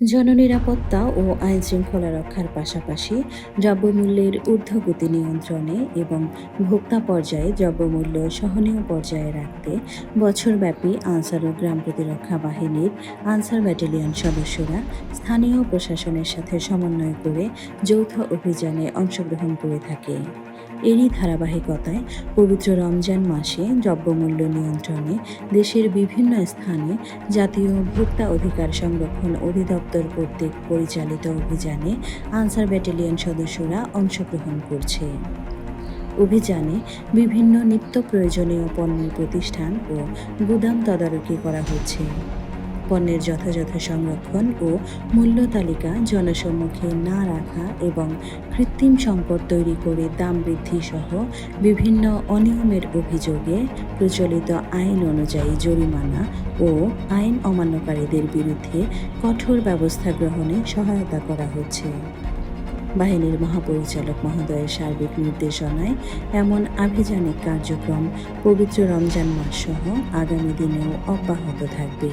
জননিরাপত্তা ও আইন শৃঙ্খলা রক্ষার পাশাপাশি দ্রব্যমূল্যের ঊর্ধ্বগতি নিয়ন্ত্রণে এবং ভোক্তা পর্যায়ে দ্রব্যমূল্য সহনীয় পর্যায়ে রাখতে বছরব্যাপী আনসার ও গ্রাম প্রতিরক্ষা বাহিনীর আনসার ব্যাটালিয়ন সদস্যরা স্থানীয় প্রশাসনের সাথে সমন্বয় করে যৌথ অভিযানে অংশগ্রহণ করে থাকে। এরই ধারাবাহিকতায় পবিত্র রমজান মাসে দ্রব্যমূল্য নিয়ন্ত্রণে দেশের বিভিন্ন স্থানে জাতীয় ভোক্তা অধিকার সংরক্ষণ অধিদপ্তর কর্তৃক পরিচালিত অভিযানে আনসার ব্যাটালিয়ন সদস্যরা অংশগ্রহণ করছে। অভিযানে বিভিন্ন নিত্য প্রয়োজনীয় পণ্যের প্রতিষ্ঠান ও গুদাম তদারকি করা হচ্ছে। পণ্যের যথাযথ সংরক্ষণ ও মূল্য তালিকা জনসম্মুখে না রাখা এবং কৃত্রিম সম্পদ তৈরি করে দাম বৃদ্ধি সহ বিভিন্ন অনিয়মের অভিযোগে প্রচলিত আইন অনুযায়ী জরিমানা ও আইন অমান্যকারীদের বিরুদ্ধে কঠোর ব্যবস্থা গ্রহণে সহায়তা করা হচ্ছে। বাহিনীর মহাপরিচালক মহোদয়ের সার্বিক নির্দেশনায় এমন আভিযানিক কার্যক্রম পবিত্র রমজান মাস সহ আগামী দিনেও অব্যাহত থাকবে।